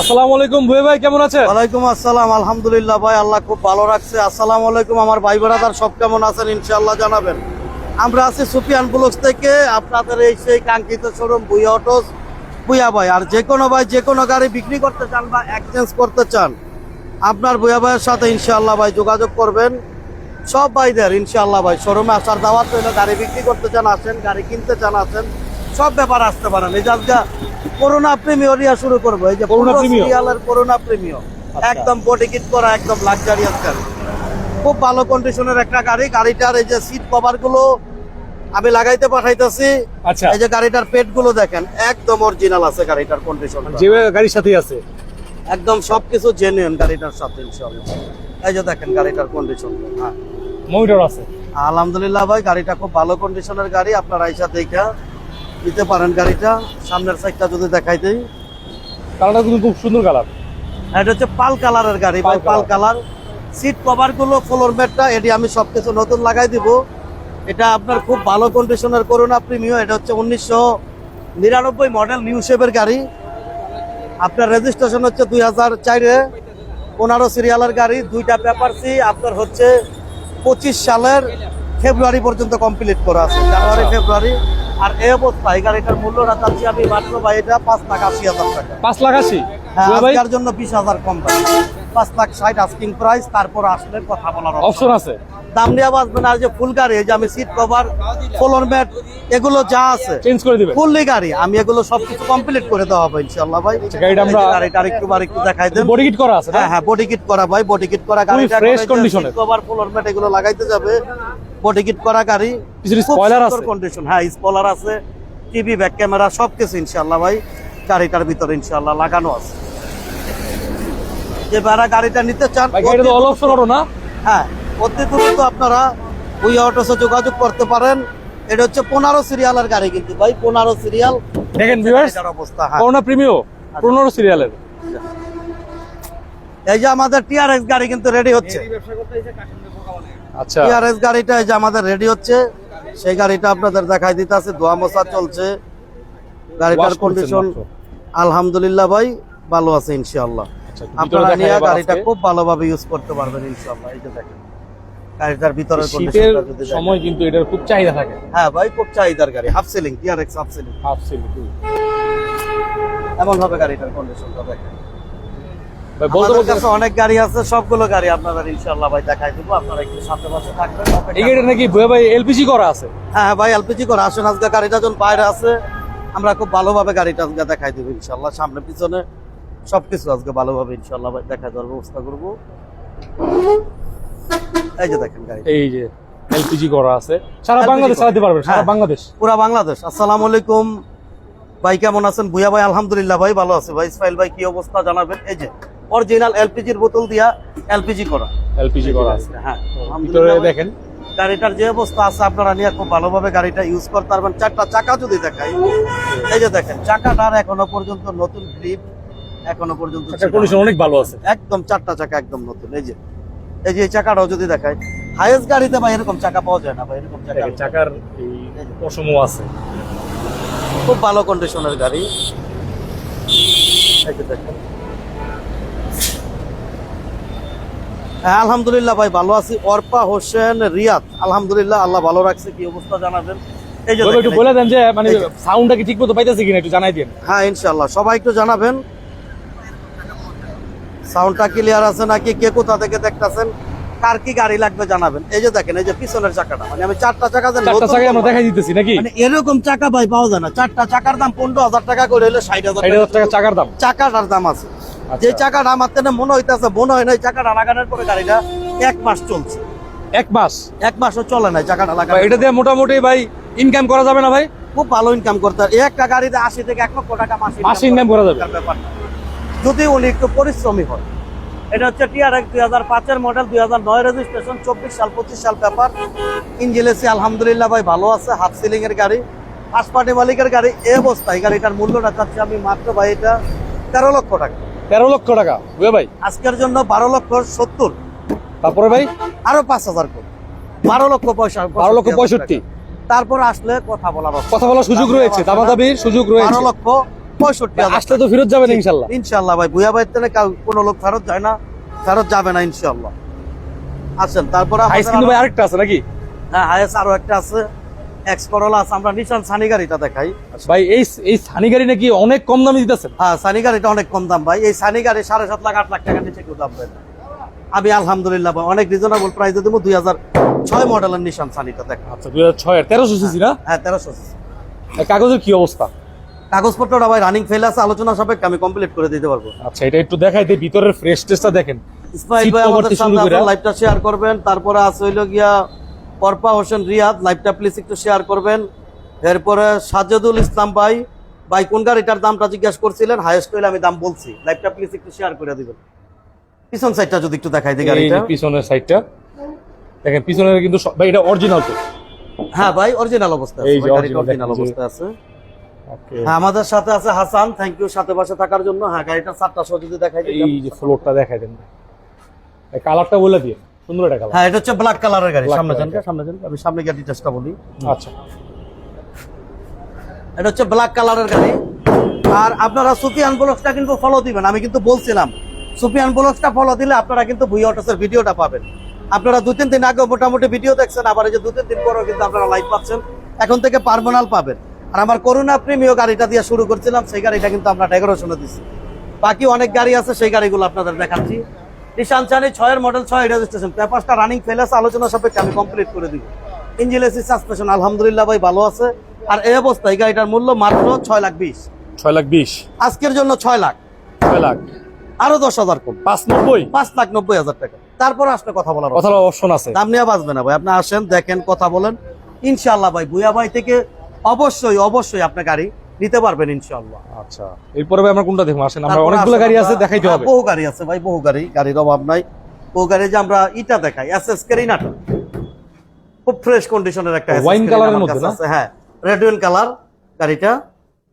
আসসালামু আলাইকুম ভুয়ে ভাই, কেমন আছেন? ওয়ালাইকুম আসসালাম, আলহামদুলিল্লাহ ভাই, আল্লাহ খুব ভালো রাখছে। আসসালামু আলাইকুম, আমার ভাই বেড়াদার সব কেমন আছেন? ইনশাআল্লাহ জানাবেন। আমরা আছি সুফিয়ান ব্লকস থেকে, আপনাদের এই সেই কাঙ্ক্ষিত শোরুম বুয়া অটোস বুয়া ভাই, আর যে কোনো ভাই, যে কোনো গাড়ি বিক্রি করতে চান বা এক্সচেঞ্জ করতে চান, আপনার বুয়া ভাইয়ের সাথে ইনশাআল্লাহ ভাই যোগাযোগ করবেন। সব ভাইদের ইনশাআল্লাহ ভাই শোরুমে আসার দাওয়াত রইল, গাড়ি বিক্রি করতে চান, আসেন, গাড়ি কিনতে চান, আসেন, সব ব্যাপার আসতে পারেন এই করোনা শুরু করব। এই যে করোনা সিরিয়ালের করোনা আচ্ছা। একদম বডি কিট করা একদম লাক্সারিয়াস গাড়ি খুব ভালো কন্ডিশনের একটা গাড়ি। গাড়িটার এই যে সিট কভারগুলো আমি লাগাইতে পাঠাইতেছি। আচ্ছা। এই যে গাড়িটার পেটগুলো দেখেন একদম অরিজিনাল আছে গাড়িটার কন্ডিশন যে গাড়ির সাথেই আছে? একদম সবকিছু জেনুইন গাড়িটার সাথে ইনশাআল্লাহ। এই যে দেখেন গাড়িটার কন্ডিশন হ্যাঁ। মনিটর আছে? আলহামদুলিল্লাহ ভাই গাড়িটা খুব ভালো কন্ডিশনের গাড়ি। আপনারা আইসা দেখা দিতে পারেন গাড়িটা সামনের সাইডটা যদি দেখাই দিই। কালারটা কিন্তু খুব সুন্দর কালার। এটা হচ্ছে পাল কালারের গাড়ি ভাই পাল কালার। সিট কভারগুলো ফ্লোর ম্যাটটা এটি আমি সবকিছু নতুন লাগাই দিব। এটা আপনার খুব ভালো কন্ডিশনের করোনা প্রিমিও এটা হচ্ছে উনিশশো নিরানব্বই মডেল নিউ শেপের গাড়ি। আপনার রেজিস্ট্রেশন হচ্ছে দুই হাজার চারে। পনেরো সিরিয়ালের গাড়ি দুইটা পেপারসি আপনার হচ্ছে পঁচিশ সালের ফেব্রুয়ারি পর্যন্ত কমপ্লিট করা আছে। জানুয়ারি ফেব্রুয়ারি আর এই অবস্থা এই গাড়িটার মূল্যটা চাচ্ছি আমি মাত্র ভাই এটা পাঁচ লাখ আশি হাজার টাকা। পাঁচ লাখ আশি? হ্যাঁ আজকের জন্য বিশ হাজার কম পাঁচ লাখ ষাট আস্কিং প্রাইস তারপর আসলে কথা বলার অপশন আছে। দাম নিয়ে বাঁচবেন আর যে ফুল গাড়ি যে আমি সিট কভার ফ্লোর ম্যাট এগুলো যা আছে। চেঞ্জ করে দিবেন। ফুললি গাড়ি আমি এগুলো সবকিছু কমপ্লিট করে দেওয়া হবে ইনশাল্লাহ ভাই। গাড়িটা আমরা- গাড়িটা আরেকটু দেখাই দেন। বডি কিট করা আছে হ্যাঁ হ্যাঁ বডি কিট করা ভাই বডি কিট করা গাড়ি fresh condition এর। কভার ফ্লোর ম্যাট এগুলো লাগাইতে যাবে। বডি কিট করা গাড়ি spoiler আছে? কন্ডিশন হ্যাঁ স্পয়লার আছে টিভি ব্যাক ক্যামেরা সবকিছু ইনশাআল্লাহ ভাই। গাড়িটার ভিতরে ইনশাআল্লাহ লাগানো আছে। যে যারা গাড়িটা নিতে চান ভাই গাড়িটা তো অল অপশন অটো না? হ্যাঁ অতি দ্রুত আপনারা উই অটোসে যোগাযোগ করতে পারেন। এটা হচ্ছে পনেরো সিরিয়ালের গাড়ি কিন্তু ভাই পনেরো সিরিয়াল দেখেন অবস্থা হ্যাঁ। করোনা প্রিমিও পনেরো সিরিয়ালের এই যে আমাদের টিআরএক্স গাড়ি কিন্তু রেডি হচ্ছে। আচ্ছা। টিআরএস গাড়িটা এই যে আমাদের রেডি হচ্ছে সেই গাড়িটা আপনাদের দেখাই দিতে আছে ধোয়া মোছা চলছে। গাড়িটার কন্ডিশন আলহামদুলিল্লাহ ভাই ভালো আছে ইনশাআল্লাহ। আচ্ছা, আপনারা নিয়ে গাড়িটা খুব ভালোভাবে ইউজ করতে পারবেন ইনশাআল্লাহ এই যে দেখেন। গাড়িটার শীতের। সময় কিন্তু এটার খুব চাহিদা থাকে। হ্যাঁ ভাই খুব চাহিদার গাড়ি half ceiling TRX half ceiling half ceiling এমন ভাবে গাড়িটার কন্ডিশনটা দেখেন ভাই বলতে আমাদের বলতে কাছে অনেক গাড়ি আছে সবগুলো গাড়ি আপনারা ইনশাআল্লাহ ভাই দেখাই দিব। আপনারা একটু সাথে পাশে থাকবেন এই অপেক্ষা নাকি ভাই এলপিজি করা আছে? হ্যাঁ ভাই এলপিজি করে। আসেন আজকে গাড়িটা যখন বাইরে আছে আমরা খুব ভালোভাবে গাড়িটা আজকে দেখাই দেবো ইনশাল্লাহ সামনে পিছনে সবকিছু আজকে ভালোভাবে ইনশাল্লাহ ভাই দেখা দেওয়ার ব্যবস্থা করব। এই যে দেখেন গাড়ি এই যে এলপিজি করা আছে। সারা বাংলাদেশ চালাতে পারবেন সারা হ্যাঁ। বাংলাদেশ। পুরা বাংলাদেশ। আসসালামু আলাইকুম। ভাই কেমন আছেন? ভুয়া ভাই আলহামদুলিল্লাহ ভাই ভালো আছে। ভাই ইসমাইল ভাই কি অবস্থা জানাবেন? এই যে অরিজিনাল এলপিজি এলপিজির বোতল দিয়া এলপিজি করা। এলপিজি করা। আছে হ্যাঁ। ভিতরে দেখেন। গাড়িটার যে অবস্থা আছে আপনারা নিয়ে খুব ভালোভাবে গাড়িটা ইউজ করতে পারবেন চারটা চাকা যদি দেখাই এই যে দেখেন চাকাটার এখনও পর্যন্ত নতুন গ্রিপ এখনও পর্যন্ত। কন্ডিশন অনেক ভালো আছে। একদম চারটা চাকা একদম নতুন এই যে। এই যে চাকাটাও যদি দেখাই হাইয়েস্ট গাড়িতে ভাই এরকম চাকা পাওয়া যায় না ভাই এরকম চাকা। চাকার এই পশম আছে। খুব ভালো কন্ডিশনের গাড়ি। এই যে দেখেন। হ্যাঁ আলহামদুলিল্লাহ ভাই ভালো আছি। অর্পা হোসেন রিয়াদ। আলহামদুলিল্লাহ আল্লাহ ভালো রাখছে কি অবস্থা জানাবেন? এই যে একটু বলে দেন যে মানে সাউন্ডটা কি ঠিক পাইতেছে কিনা একটু জানাই দিন। হ্যাঁ ইনশাল্লাহ সবাই একটু জানাবেন। সাউন্ডটা ক্লিয়ার আছে নাকি? কে কোথা থেকে দেখতেছেন? কার কি গাড়ি লাগবে জানাবেন। এই যে দেখেন এই যে পিছনের চাকাটা মানে আমি চারটা চাকা যে চারটা নতুন আমরা দেখাই দিতেছি নাকি? মানে এরকম চাকা ভাই পাওয়া যায় না। চারটা চাকার দাম পনেরো হাজার টাকা করে হলে টাকা চাকার দাম। চাকাটার দাম আছে। যে চাকাটা আমার তেনে মনে হইতেছে মনে হয় না এই চাকাটা লাগানোর পরে গাড়িটা এক মাস চলছে। এক মাস? এক মাসও চলে না চাকাটা লাগানো এটা দিয়ে মোটামুটি ভাই ইনকাম করা যাবে না ভাই? খুব ভালো ইনকাম করতে হয় একটা গাড়িতে আশি থেকে এক লক্ষ টাকা মাসে মাসে income করা যাবে। যদি উনি একটু পরিশ্রমী হয়। এটা হচ্ছে টিআরএক্স দুই হাজার পাঁচের মডেল দুই হাজার নয় রেজিস্ট্রেশন চব্বিশ সাল পঁচিশ সাল পেপার ইঞ্জিলেসি আলহামদুলিল্লাহ ভাই ভালো আছে হাফ সিলিং এর গাড়ি। ফার্স্ট পার্টি মালিকের গাড়ি এই অবস্থা এই গাড়িটার মূল্যটা চাচ্ছি আমি মাত্র ভাই এটা তেরো লক্ষ টাকা। তেরো লক্ষ টাকা। বুঝে ভাই? আজকের জন্য বারো লক্ষ সত্তর। তারপরে ভাই? আরও পাঁচ হাজার করে। বারো লক্ষ পয়সা বারো লক্ষ পঁয়ষট্টি তারপর আসলে কথা option। কথা বলার সুযোগ রয়েছে দামাদাবির সুযোগ বারো লক্ষ পঁয়ষট্টি আসলে তো ফেরত যাবেন ইনশাল্লাহ। ইনশাল্লাহ ভাই ভাইয়ের থেকে কাউ- কোনো লোক ফেরত যায় না ফেরত যাবে না ইনশাল্লাহ। আছেন তারপরে ভাই আরেকটা আছে নাকি? হ্যাঁ হায়েস আরও একটা আছে। এক্স করোলা আছে আমরা নিশান সানি গাড়িটা দেখাই। ভাই এই এই সানি গাড়ি নাকি অনেক কম দামে দিতেছেন? হ্যাঁ সানি গাড়িটা অনেক কম দাম ভাই। এই সানি গাড়ি সাড়ে সাত লাখ আট লাখ টাকা নিচে কেউ দাম দেয় আমি আলহামদুলিল্লাহ অনেক রিজনেবল প্রাইসে দেবো। দুই হাজার ছয় মডেলের নিশান সানিটা দেখা আচ্ছা দুই হাজার ছয় তেরোশো সিসি না? হ্যাঁ তেরোশো কাগজের কি অবস্থা? কাগজপত্রটা ভাই রানিং ফেল আছে আলোচনা সাপেক্ষে আমি কমপ্লিট করে দিতে পারব। আচ্ছা এটা একটু দেখাই দিই ভিতরের ফ্রেশ টেস্টটা দেখেন। ইসমাইল ভাই আমাদের লাইভটা শেয়ার করবেন। তারপরে আছে হইল গিয়া পরপা হোসেন রিয়াদ লাইভটা প্লিজ একটু শেয়ার করবেন। এরপরে সাজ্জাদুল ইসলাম ভাই ভাই কোন গাড়িটার দামটা জিজ্ঞাসা করছিলেন? হাইয়েস্ট হইলে আমি দাম বলছি। লাইভটা প্লিজ একটু শেয়ার করে দিবেন। পিছন সাইডটা যদি একটু দেখাই দিই গাড়িটা। পিছনের সাইডটা দেখেন পিছনের কিন্তু ভাই এটা অরিজিনাল তো। হ্যাঁ ভাই অরিজিনাল অবস্থা আছে এই যে গাড়িটা অরিজিনাল অবস্থা আছে। ওকে হ্যাঁ আমাদের সাথে আছে হাসান। থ্যাংক ইউ সাথে পাশে থাকার জন্য। হ্যাঁ গাড়িটা চারটা সহ যদি দেখাই দিই এই যে ফ্লোরটা দেখাই দেন এই কালারটা বলে দিয়ে সুন্দর একটা কালার হ্যাঁ এটা হচ্ছে ব্ল্যাক কালারের গাড়ি সামনে সামনে আমি সামনে গিয়ে ডিটেলসটা বলি। আচ্ছা। এটা হচ্ছে ব্ল্যাক কালারের গাড়ি। আর আপনারা সুফিয়ান ব্লগসটা কিন্তু ফলো দিবেন আমি কিন্তু বলছিলাম। সুফিয়ান ব্লগসটা ফলো দিলে আপনারা কিন্তু ভুই অটোসের ভিডিওটা পাবেন। আপনারা দু তিন দিন আগে মোটামুটি ভিডিও দেখছেন আবার এই যে দু তিন দিন পরেও কিন্তু আপনারা লাইভ পাচ্ছেন। এখন থেকে পার্মানাল পাবেন। আর আমার করোনা প্রিমিয় গাড়িটা দিয়ে শুরু করছিলাম সেই গাড়িটা কিন্তু আমরা ডেকোরেশনে দিচ্ছি বাকি অনেক গাড়ি আছে সেই গাড়িগুলো আপনাদের দেখাচ্ছি। নিশান চানি ছয়ের মডেল ছয় রেজিস্ট্রেশন পেপারসটা রানিং ফেল আছে আলোচনা সাপেক্ষে আমি কমপ্লিট করে দিব। ইঞ্জিন এসি সাসপেশন আলহামদুলিল্লাহ ভাই ভালো আছে। আর এই অবস্থায় এই গাড়িটার মূল্য মাত্র ছয় লাখ বিশ। ছয় লাখ বিশ। আজকের জন্য ছয় লাখ। ছয় লাখ। আরও দশ হাজার কম। পাঁচ নব্বই। পাঁচ লাখ নব্বই হাজার টাকা। তারপর আসলে কথা বলার কথা অপশন আছে। দাম নিয়ে বাঁচবে না ভাই। আপনি আসেন দেখেন কথা বলেন। ইনশাল্লাহ ভাই বুয়া ভাই থেকে অবশ্যই অবশ্যই আপনার গাড়ি নিতে পারবেন ইনশাল্লাহ আচ্ছা এরপরে ভাই আমরা কোনটা দেখব? আসেন আমরা অনেকগুলো গাড়ি আছে দেখাইতে হ্যাঁ, হবে। বহু গাড়ি আছে ভাই বহু গাড়ি গাড়ির অভাব নাই। বহু গাড়ি যে আমরা ইটা দেখাই এস এস কেরিনাটা খুব ফ্রেশ কন্ডিশনের একটা Carina এর মধ্যে না? হ্যাঁ রেড ওয়াইন কালার গাড়িটা।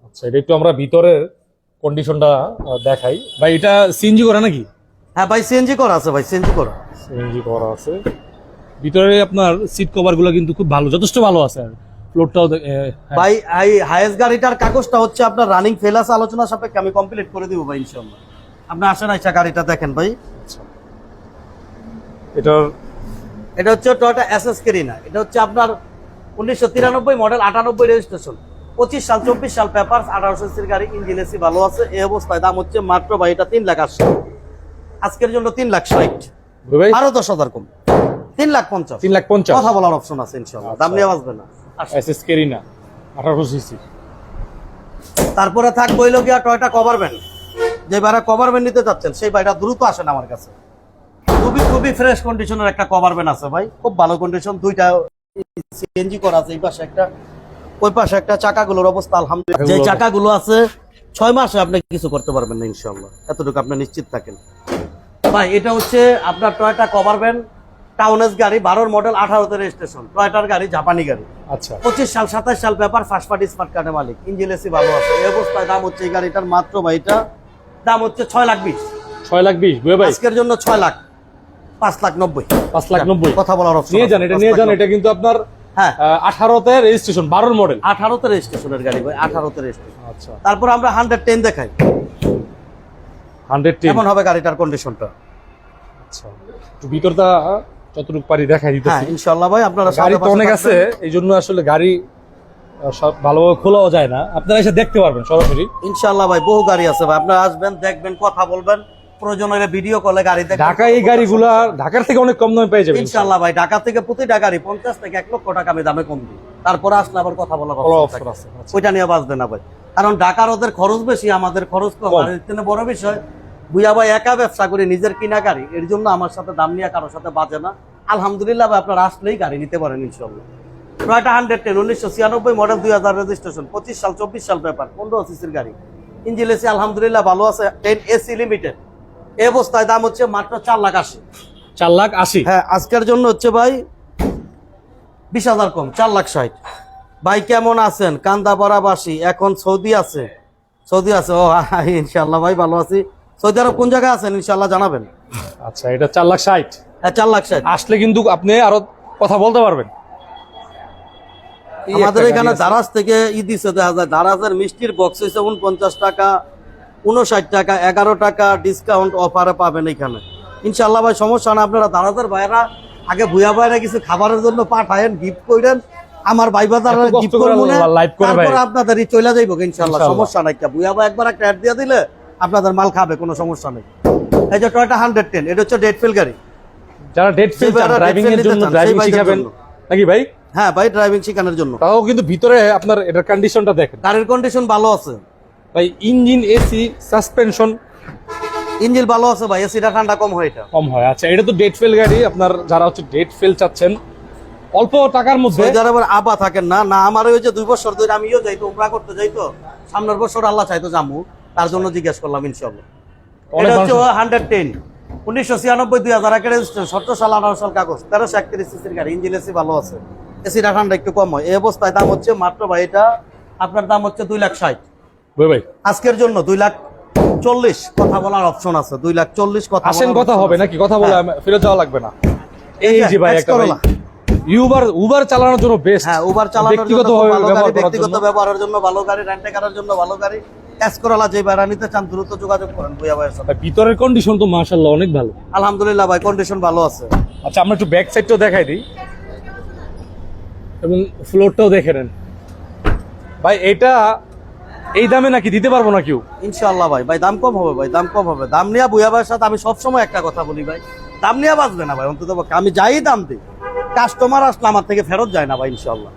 আচ্ছা এটা একটু আমরা ভিতরের কন্ডিশনটা দেখাই। ভাই এটা সিএনজি করা নাকি? হ্যাঁ ভাই সিএনজি করা আছে ভাই সিএনজি করা। সিএনজি করা আছে। ভিতরে আপনার সিট কভারগুলো কিন্তু খুব ভালো যথেষ্ট ভালো আছে আর ফ্লোরটাও ভাই এই হায়েস্ট গাড়িটার কাগজটা হচ্ছে আপনার রানিং ফেল আছে আলোচনা সাপেক্ষে আমি কমপ্লিট করে দিব ভাই ইনশাল্লাহ আপনি আসেন আইসা গাড়িটা দেখেন ভাই। এটার এটা হচ্ছে টয়টা এসএস কেরিনা এটা হচ্ছে আপনার উনিশশো তিরানব্বই মডেল আটানব্বই রেজিস্ট্রেশন পঁচিশ সাল চব্বিশ সাল পেপার আঠারোশো সির গাড়ি ইঞ্জিন এসি ভালো আছে। এই অবস্থায় দাম হচ্ছে মাত্র ভাই এটা তিন লাখ আশি। আজকের জন্য তিন লাখ ষাট। ভাই আরও দশ হাজার কম। তিন লাখ পঞ্চাশ। তিন লাখ পঞ্চাশ। কথা বলার অপশন আছে ইনশাল্লাহ দাম। নিয়ে বাঁচবে না। আসেন। এস এস কেরিনা আঠারোশো সিসি তারপরে থাকবে হইল গিয়া টয়টা কভার ভ্যান যে বাইরা কভার ভ্যান নিতে চাচ্ছেন সেই বাইরা দ্রুত আসেন আমার কাছে। খুবই খুবই ফ্রেশ কন্ডিশনের একটা কভার ভ্যান আছে ভাই। খুব ভালো কন্ডিশন দুইটা সিএনজি করা আছে এই পাশে একটা ওই পাশে একটা চাকাগুলোর অবস্থা আলহামদুলিল্লাহ। যে চাকাগুলো আছে ছয় মাসে আপনি কিছু করতে পারবেন না ইনশাল্লাহ এতটুকু আপনি নিশ্চিত থাকেন। ভাই এটা হচ্ছে আপনার টয়টা কভার ভ্যান টাউনেস গাড়ি বারোর মডেল আঠারোতে রেজিস্ট্রেশন টয়টার গাড়ি জাপানি গাড়ি। আচ্ছা। পঁচিশ সাল সাতাশ সাল পেপার ফার্স্ট পার্টি স্মার্ট কার্ডের মালিক। ইঞ্জিন এসি ভালো আছে। এই অবস্থায় দাম হচ্ছে এই গাড়িটার মাত্র ভাইটা দাম হচ্ছে ছয় লাখ বিশ। ছয় লাখ বিশ ভাই। আজকের জন্য ছয় লাখ পাঁচ লাখ নব্বই। পাঁচ লাখ নব্বই। কথা বলার নিয়ে। যান এটা নিয়ে যান এটা কিন্তু আপনার হ্যাঁ। আঠারোতে রেজিস্ট্রেশন বারোর মডেল আঠারোতে রেজিস্ট্রেশনের গাড়ি ভাই আঠারোতে রেজিস্ট্রেশন আচ্ছা। তারপর আমরা হান্ড্রেড টেন দেখাই। হান্ড্রেড টেন এমন হবে গাড়িটার কন্ডিশনটা আচ্ছা। ভিতরটা যতটুকু পারি দেখাই হ্যাঁ দিতেছি ভাই আপনারা গাড়ি তো অনেক আছে এই জন্য আসলে গাড়ি ভালোভাবে খোলাও যায় না। আপনারা এসে দেখতে পারবেন সরাসরি। ভাই বহু গাড়ি আছে ভাই। আপনারা আসবেন দেখবেন কথা বলবেন। প্রয়োজন হলে ভিডিও কলে গাড়ি ঢাকা এই গাড়িগুলা ঢাকার থেকে অনেক কম দামে পেয়ে যাবেন ইনশাল্লাহ ভাই ঢাকা থেকে প্রতিটা গাড়ি পঞ্চাশ থেকে এক লক্ষ টাকা আমি দামে কম দিই। তারপরে আসলে আবার কথা বলা আচ্ছা। ওইটা নিয়ে বাঁচবে না ভাই। কারণ ঢাকার ওদের খরচ বেশি আমাদের খরচ কম। কম। আর বড় বিষয় বুয়া ভাই একা ব্যবসা করে নিজের কিনা গাড়ি এর জন্য আমার সাথে দাম নিয়ে কারোর সাথে বাজে না। আলহামদুলিল্লাহ ভাই আপনারা আসলেই গাড়ি নিতে পারেন ইনশাল্লাহ টয়টা হান্ড্রেড টেন উনিশশো ছিয়ানব্বই মডেল দুই হাজার রেজিস্ট্রেশন পঁচিশ সাল চব্বিশ সাল পেপার পনেরো সিসির গাড়ি। ইঞ্জিন এসি আলহামদুলিল্লাহ ভালো আছে টেন এসি লিমিটেড এই অবস্থায় দাম হচ্ছে মাত্র চার লাখ আশি। চার লাখ আশি? হ্যাঁ আজকের জন্য হচ্ছে ভাই বিশ হাজার কম চার লাখ ষাট। ভাই কেমন আছেন? কান্দা বরাবাসী এখন সৌদি আছে। সৌদি আছে? ও ইনশাল্লাহ ভাই ভালো আছি। সৌদি আরব কোন জায়গায় আছেন ইনশাল্লাহ জানাবেন। আচ্ছা এটা চার লাখ ষাট। হ্যাঁ চার লাখ ষাট। আসলে কিন্তু আপনি আরও কথা বলতে পারবেন। আমাদের এখানে দারাজ থেকে ই দিছে দেখা যায় দারাজের মিষ্টির বক্স হয়েছে উনপঞ্চাশ টাকা উনষাট টাকা এগারো টাকা ডিসকাউন্ট অফারে পাবেন এখানে। ইনশাল্লাহ ভাই সমস্যা না আপনারা দারাজের ভাইরা আগে ভুয়া ভাইরা কিছু খাবারের জন্য পাঠায়েন গিফট করেন। আমার ভাই বাজার গিফট করে করব না করে ভাই। তারপর আপনাদের চলে যাইব ইনশাল্লাহ। সমস্যা নাই। কা ভুয়া ভাই একবার একটা অ্যাড দিয়ে দিলে আপনাদের মাল খাবে কোনো সমস্যা নেই। এই যে টয়টা হান্ড্রেড টেন এটা হচ্ছে ডেট ফিল গাড়ি। যারা ডেট ফেল ড্রাইভিং এর জন্য ড্রাইভিং শিখাবেন। নাকি ভাই? হ্যাঁ ভাই ড্রাইভিং শেখানোর জন্য। তাও কিন্তু ভিতরে আপনার এটার কন্ডিশনটা দেখেন। গাড়ির কন্ডিশন ভালো আছে। ভাই ইঞ্জিন এসি সাসপেনশন ইঞ্জিন ভালো আছে ভাই এসিটা ঠান্ডা কম হয় এটা। কম হয় আচ্ছা এটা তো ডেট ফেল গাড়ি আপনার যারা হচ্ছে ডেট ফেল চাচ্ছেন অল্প টাকার মধ্যে যারা আরবের আবা থাকেন না না আমার ওই যে দুই বছর ধরে আমিও যাইতো উমরা করতে যাইতো সামনের বছর আল্লাহ চাইতো জামু তার জন্য জিজ্ঞেস করলাম ইনশাল্লাহ এটা হচ্ছে হান্ড্রেড টেন। উনিশশো ছিয়ানব্বই দুই হাজার একের সতেরো সাল আঠারো সাল কাগজ। তেরোশো একত্রিশ সিসির গাড়ি ইঞ্জিন এসি ভালো আছে। এসিটা ঠান্ডা একটু কম হয়। এই অবস্থায় দাম হচ্ছে মাত্র ভাই এটা আপনার দাম হচ্ছে দুই লাখ ষাট। ভাই ভাই। আজকের জন্য দুই লাখ চল্লিশ কথা বলার অপশন আছে। দুই লাখ চল্লিশ কথা কথা হবে নাকি? কথা বলে হ্যাঁ। ফেরত যাওয়া লাগবে না। এই এই যে ভাই একটা Corolla। উবার চালানোর জন্য বেস্ট হ্যাঁ উবার চালানোর জন্য ভালো গাড়ি ব্যক্তিগত ব্যবহারের জন্য ভালো গাড়ি রেন্টে করার জন্য ভালো গাড়ি। এসকরলা যে ভাড়া নিতে চান দ্রুত যোগাযোগ করেন ভাইয়ের সাথে। ভিতরের কন্ডিশন তো মাশাআল্লাহ অনেক ভালো। আলহামদুলিল্লাহ ভাই কন্ডিশন ভালো আছে। আচ্ছা আমরা একটু ব্যাক সাইডটাও দেখাই দিই। এবং ফ্লোরটাও দেখে নেন। ভাই এটা এই দামে নাকি দিতে পারব না কেউ? ইনশাআল্লাহ ভাই ভাই দাম কম হবে ভাই দাম কম হবে। দাম নিয়ে ভুয়া ভাইয়ের সাথে আমি সবসময় একটা কথা বলি ভাই। দাম নিয়ে বাঁচবে না ভাই অন্তত আমি যাই দাম দিই। কাস্টমার আসলে আমার থেকে ফেরত যায় না ভাই ইনশাআল্লাহ।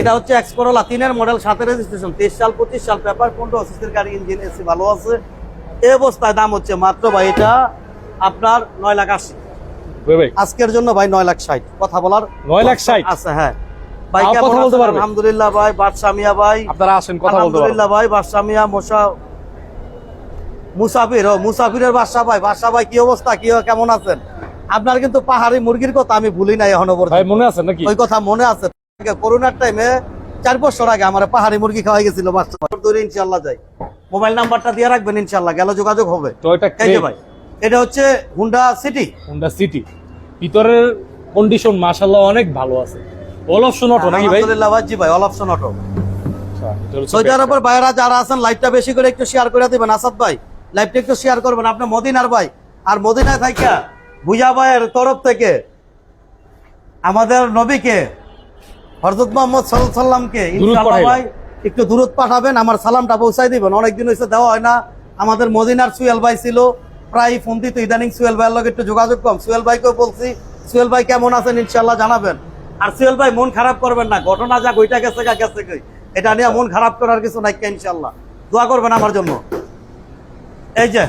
এটা হচ্ছে এক্সকরোলা তিনের মডেল সাথে রেজিস্ট্রেশন তেইশ সাল পঁচিশ সাল পেপার পনেরো অসিসের গাড়ি ইঞ্জিন এসি ভালো আছে। এই অবস্থায় দাম হচ্ছে মাত্র ভাই এটা আপনার নয় লাখ আশি। আজকের জন্য ভাই নয় লাখ ষাট। কথা বলার নয় লাখ ষাট? আছে হ্যাঁ। ভাই কেমন? আলহামদুলিল্লাহ ভাই বাদশামিয়া ভাই। আপনারা আসেন কথা বলতে পারব আলহামদুলিল্লাহ ভাই বাদশামিয়া মোসা মুসাফির ও মুসাফিরের বাদশা ভাই বাদশা ভাই কি অবস্থা? কি কেমন আছেন? আপনার কিন্তু পাহাড়ি মুরগির কথা আমি ভুলি নাই ভাই মনে আছে নাকি? ওই কথা মনে আছে। করোনার টাইমে চার বছর আগে আমার পাহাড়ি মুরগি খাওয়াই গেছিল ইনশাল্লাহ যাই। মোবাইল নাম্বারটা দিয়ে রাখবেন ইনশাল্লাহ গেল যোগাযোগ হবে। ভাই এটা হচ্ছে হুন্ডা সিটি হোন্ডা সিটি ভিতরের কন্ডিশন মাশাআল্লাহ অনেক ভালো আছে। অল অপশন অটো নাকি ভাই? আলহামদুলিল্লাহ জি ভাই অল অপশন অটো আচ্ছা, ভাইরা যারা আছেন লাইভটা বেশি করে একটু শেয়ার করে দিবেন। আসাদ ভাই লাইভটা একটু শেয়ার করবেন। আপনি মদিনার ভাই আর মদিনায় থাইকা ভুজা ভাইয়ের তরফ থেকে আমাদের নবীকে হরজত মোহাম্মদ সাল্লামকে ইনশাআল্লাহ ভাই একটু দূরত পাঠাবেন আমার সালামটা পৌঁছাই দিবেন। অনেকদিন হয়েছে দেওয়া হয় না। আমাদের মদিনার সুয়েল ভাই ছিল প্রায় ফোন দিত ইদানিং সুয়েল ভাইয়ের লগে একটু যোগাযোগ কম। সুয়েল ভাইকেও বলছি সুয়েল ভাই কেমন আছেন ইনশাল্লাহ জানাবেন। আর সুয়েল ভাই মন খারাপ করবেন না ঘটনা যা ওইটা গেছে গা গেছে কই এটা নিয়ে মন খারাপ করার কিছু নাই ইনশাল্লাহ দোয়া করবেন আমার জন্য। এই যে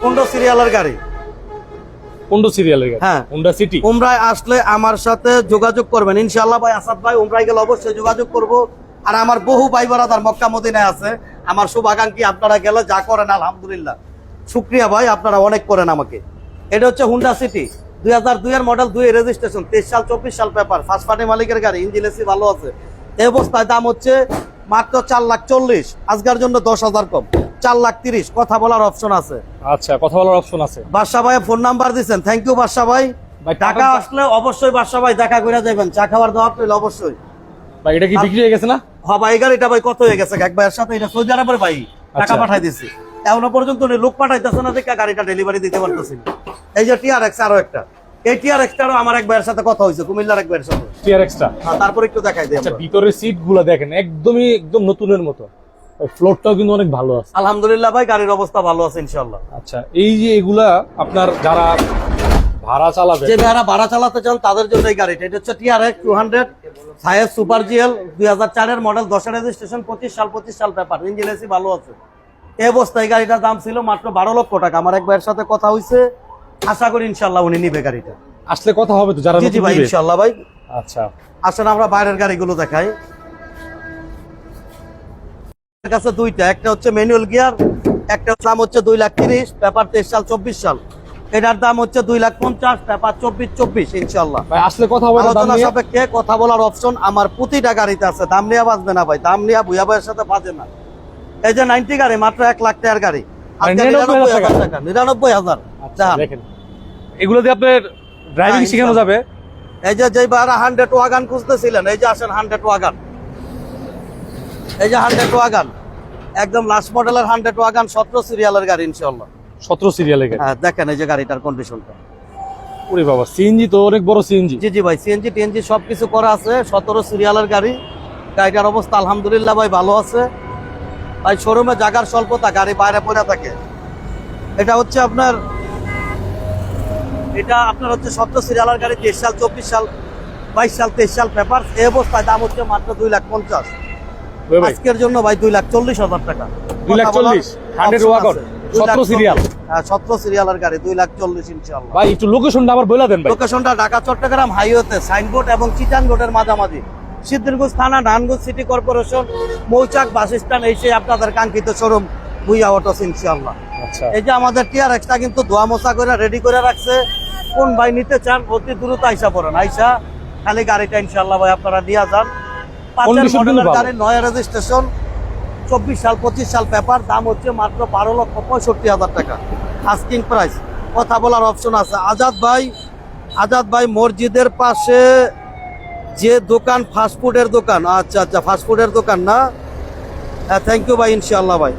পনেরো সিরিয়ালের গাড়ি। সিরিয়ালের হ্যাঁ। Honda city. উমরায় আসলে আমার সাথে যোগাযোগ করবেন। ইনশাল্লাহ ভাই আসাদ ভাই উমরায় গেলে অবশ্যই যোগাযোগ করব। আর আমার বহু ভাই বারাদার মক্কা মদিনায় আছে। আমার শুভাকাঙ্ক্ষী আপনারা গেলে যা করেন আলহামদুলিল্লাহ। শুক্রিয়া ভাই আপনারা অনেক করেন আমাকে। এটা হচ্ছে হুন্ডা সিটি। দুই হাজার দুইয়ের মডেল দুই রেজিস্ট্রেশন তেইশ সাল চব্বিশ সাল পেপার ফার্স্ট পার্টি মালিকের গাড়ি ইঞ্জিন এসি ভালো আছে। এই অবস্থায় দাম হচ্ছে মাত্র চার লাখ চল্লিশ আজকের জন্য দশ হাজার কম। চার লাখ তিরিশ কথা বলার অপশন আছে। আচ্ছা কথা বলার অপশন আছে। বাদশা ভাই ফোন নাম্বার দিচ্ছেন থ্যাংক ইউ বাদশা ভাই। টাকা আসলে অবশ্যই বাদশা ভাই দেখা করে যাবেন চা খাওয়ার দাওয়াত পেলে অবশ্যই। ভাই এটা কি বিক্রি হয়ে গেছে না? হ্যাঁ ভাই গাড়িটা ভাই কত হয়ে গেছে? এক ভাইয়ের সাথে এটা সৌদি আরবের ভাই। টাকা আচ্ছা। পাঠাই দিছি। এখনও পর্যন্ত উনি লোক পাঠাইতেছে না দেখে গাড়িটা ডেলিভারি দিতে পারতেছি এই যে টিআর এক্স আরও একটা। এই টিআর আমার এক ভাইয়ের সাথে কথা হয়েছে কুমিল্লার এক ভাইয়ের সাথে। TR extra? হ্যাঁ, তারপর একটু দেখাই দিই আচ্ছা ভিতরের সিট দেখেন একদমই একদম নতুনের মতো। ফ্লোরটাও কিন্তু অনেক ভালো আছে। আলহামদুলিল্লাহ ভাই গাড়ির অবস্থা ভালো আছে ইনশাল্লাহ আচ্ছা এই যে এগুলা আপনার যারা ভাড়া চালাবে যে ভাইরা ভাড়া চালাতে চান তাদের জন্য এই গাড়িটা। এটা হচ্ছে টু হান্ড্রেড সায়েস সুপার জিএল দুই হাজার চারের মডেল দশের রেজিস্ট্রেশন পঁচিশ সাল পঁচিশ সাল পেপার। ইঞ্জিন এসি ভালো আছে। এই অবস্থায় গাড়িটার দাম ছিল মাত্র বারো লক্ষ টাকা। আমার এক ভাইয়ের সাথে কথা হয়েছে আশা করি ইনশাল্লাহ উনি নিবে গাড়িটা। আসলে কথা হবে তো যারা জি জি ভাই ইনশাল্লাহ ভাই। আচ্ছা। আসেন আমরা বাইরের গাড়িগুলো দেখাই। কাছে দুইটা একটা হচ্ছে ম্যানুয়াল গিয়ার একটা দাম হচ্ছে দুই লাখ তিরিশ পেপার তেইশ সাল চব্বিশ সাল। এটার দাম হচ্ছে দুই লাখ পঞ্চাশ পেপার চব্বিশ চব্বিশ ইনশাল্লাহ ভাই আসলে কথা হবে না দাম আলোচনা? সাপেক্ষে কথা বলার অপশন আমার প্রতিটা গাড়িতে আছে। দাম নিয়ে বাঁচবে না ভাই দাম নিয়ে ভুয়া ভাইয়ের সাথে বাজে না। এই যে নাইনটি গাড়ি মাত্র এক লাখ টাকার গাড়ি। আজকে 99,000 নিরানব্বই হাজার টাকা। নিরানব্বই হাজার। আচ্ছা, দেখেন। এগুলো দিয়ে আপনার ড্রাইভিং হ্যাঁ, শেখানো যাবে? এই যে যেই হান্ড্রেড ওয়াগান খুঁজতেছিলেন এই যে আসেন হান্ড্রেড ওয়াগান এই যে হান্ড্রেড ওয়াগান একদম লাস্ট মডেলের হান্ড্রেড ওয়াগান সতেরো সিরিয়ালের গাড়ি ইনশাল্লাহ। সতেরো গাড়ি? হ্যাঁ দেখেন এই যে গাড়িটার কন্ডিশনটা ওরে বাবা সিএনজি তো অনেক বড় সিএনজি জি জি ভাই সিএনজি টিএনজি সব কিছু করা আছে সতেরো সিরিয়ালের গাড়ি। গাড়িটার অবস্থা আলহামদুলিল্লাহ ভাই ভালো আছে। ভাই শোরুমে জায়গার স্বল্পতা গাড়ি বাইরে পড়ে থাকে। এটা হচ্ছে আপনার এটা আপনার হচ্ছে সতেরো সিরিয়ালের গাড়ি তেইশ সাল চব্বিশ সাল বাইশ সাল তেইশ সাল পেপার এই অবস্থায় দাম হচ্ছে মাত্র দুই লাখ পঞ্চাশ। আজকের জন্য ভাই দুই লাখ চল্লিশ হাজার টাকা। দুই লাখ চল্লিশ, 100 ওয়াগন, আছে। দুই লাখ 17 সিরিয়াল। হ্যাঁ সতেরো সিরিয়ালের গাড়ি দুই লাখ চল্লিশ ইনশাল্লাহ ভাই একটু লোকেশনটা আবার বলে দেন ভাই। লোকেশনটা ঢাকা চট্টগ্রাম হাইওয়েতে সাইনবোর্ড এবং চিটান রোডের মাঝামাঝি। সিদ্দিরগঞ্জ থানা Narayanganj city corporation Mouchak bus stand এসে আপনাদের কাঙ্ক্ষিত শোরুম ভুইয়া অটোস ইনশাল্লাহ আচ্ছা। এই যে আমাদের টিয়ার এক্সটা কিন্তু ধোয়া মোছা করে রেডি করে রাখছে। কোন ভাই নিতে চান অতি দ্রুত আইসা পড়েন। আইসা খালি গাড়িটা ইনশাল্লাহ ভাই আপনারা নিয়ে যান। পাঁচের মডেলের গাড়ি নয় রেজিস্ট্রেশন চব্বিশ সাল পঁচিশ সাল পেপার দাম হচ্ছে মাত্র বারো লক্ষ পঁয়ষট্টি হাজার টাকা। আস্কিং প্রাইস কথা বলার অপশন আছে। আজাদ ভাই আজাদ ভাই মসজিদের পাশে যে দোকান ফাস্টফুডের দোকান আচ্ছা আচ্ছা ফাস্টফুডের দোকান না? হ্যাঁ থ্যাংক ইউ ভাই ইনশাল্লাহ ভাই।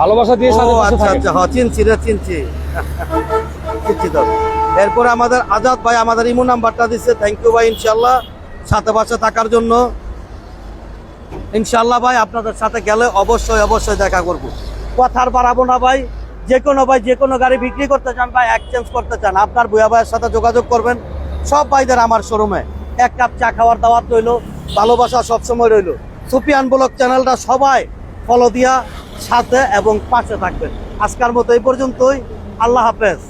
ভালোবাসা দিয়ে ও আচ্ছা আচ্ছা হ্যাঁ চিনছি রে চিনছি। চিনছি তো। এরপরে আমাদের আজাদ ভাই আমাদের ইমো নাম্বারটা দিচ্ছে থ্যাংক ইউ ভাই ইনশাল্লাহ সাথে পাশে থাকার জন্য। ইনশাল্লাহ ভাই আপনাদের সাথে গেলে অবশ্যই অবশ্যই দেখা করব। কথার বাড়াবো না ভাই। যে কোনো ভাই যে কোনো গাড়ি বিক্রি করতে চান ভাই এক্সচেঞ্জ করতে চান আপনার বুয়া ভাইয়ের সাথে যোগাযোগ করবেন। সব ভাইদের আমার শোরুমে এক কাপ চা খাওয়ার দাওয়াত রইল, ভালোবাসা সবসময় রইল। সুপিয়ান ব্লক চ্যানেলটা সবাই ফলো দিয়া, সাথে এবং পাশে থাকবেন। আজকের মতো এই পর্যন্তই, আল্লাহ হাফেজ।